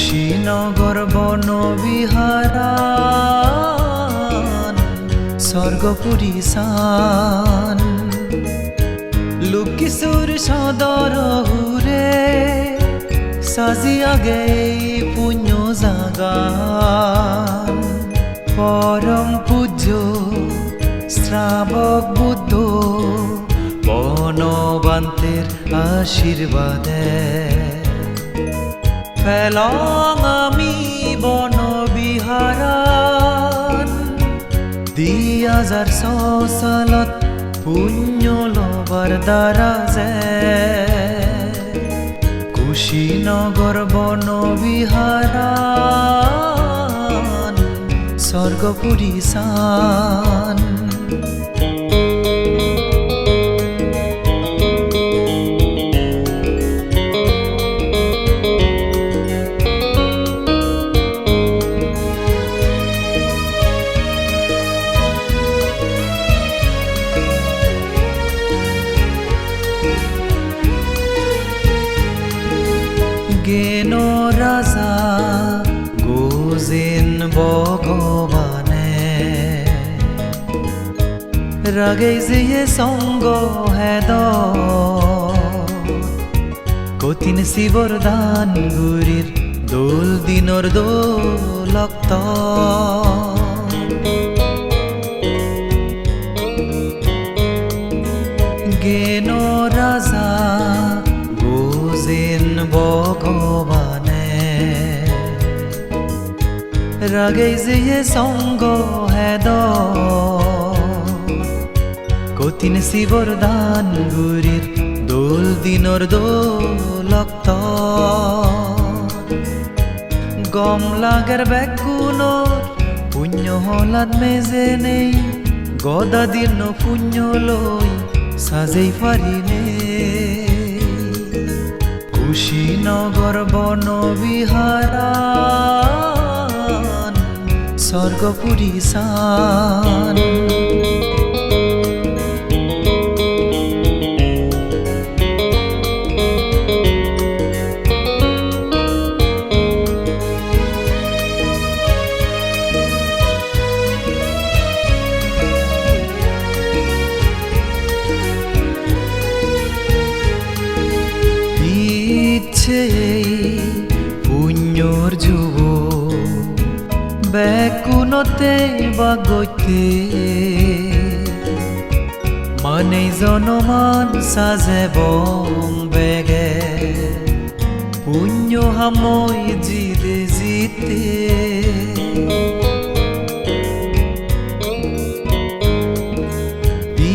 কুশীনগর বন বিহারান স্বর্গপুরী সান লুকিসুর সদর হুরে সাজিয়া গে পুণ্য জাগান পরম পূজ্য শ্রাবক বুদ্ধ বনবান্তের আশীর্বাদে। ফেলং আমি বন বিহারান দি হাজার সালত পুণ্য লবার দ্বারা কুশীনগর বন বিহার স্বর্গপুরী সান। জ্ঞান রাজা? গোজেন ভগবানে। রাগে যে সঙ্গ হেদ। কঠিন শিবর দান গুরির দোল দিনর দোলক্ত। রাগে যে সঙ্গ হেদ কঠিন শিবর দান গুরির দোল দিনর দোলক্ত গম লাগার ব্যাগুনোর পুণ্য হলাদ মেজে নেই গদা দিন পুণ্য লই সাজেই পারিনে বন বিহারান স্বর্গপুরী সান ইচ্ছে বেকুনতে বাগতে মানে জনমান সাজে বং বেগে। পুণ্য হাময় জিদে জিতে।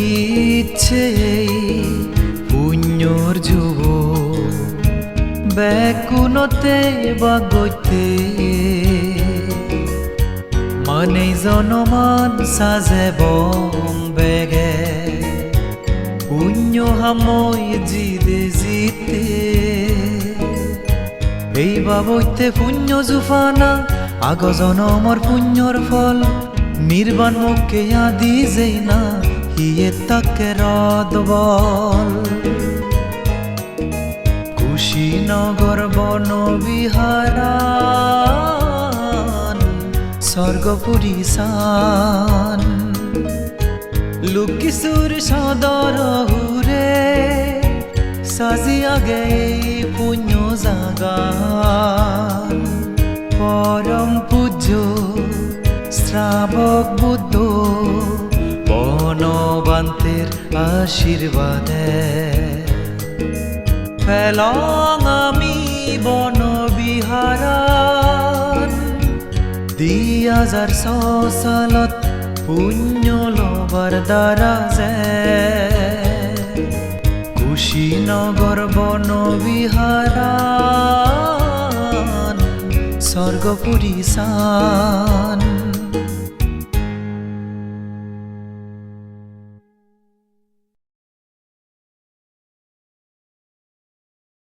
ইচ্ছে পুণ্যর যুব বেকুনতে বাগতে মানে জনমান সাজে বেগে। পুণ্য হাময় জিদে জিতে। এই বাবইতে পুণ্য জুফানা, আগ জনমর পুণ্যর ফল। নির্বাণ মুখে আদি যেই না হিয়ে তাকে রদ বল। কুশীনগর বন স্বর্গপুরী সান লুকিসুর সদর হুরে সাজিয়া গে পুণ্য জাগান পরম পূজ্য, শ্রাবক বুদ্ধ, বনবান্তের আশীর্বাদে। ফেলং আমি বন বিহারান দি ছ সালত পুণ্য লবার দ্বারা কুশীনগর বন বিহারান স্বর্গপুরী সান।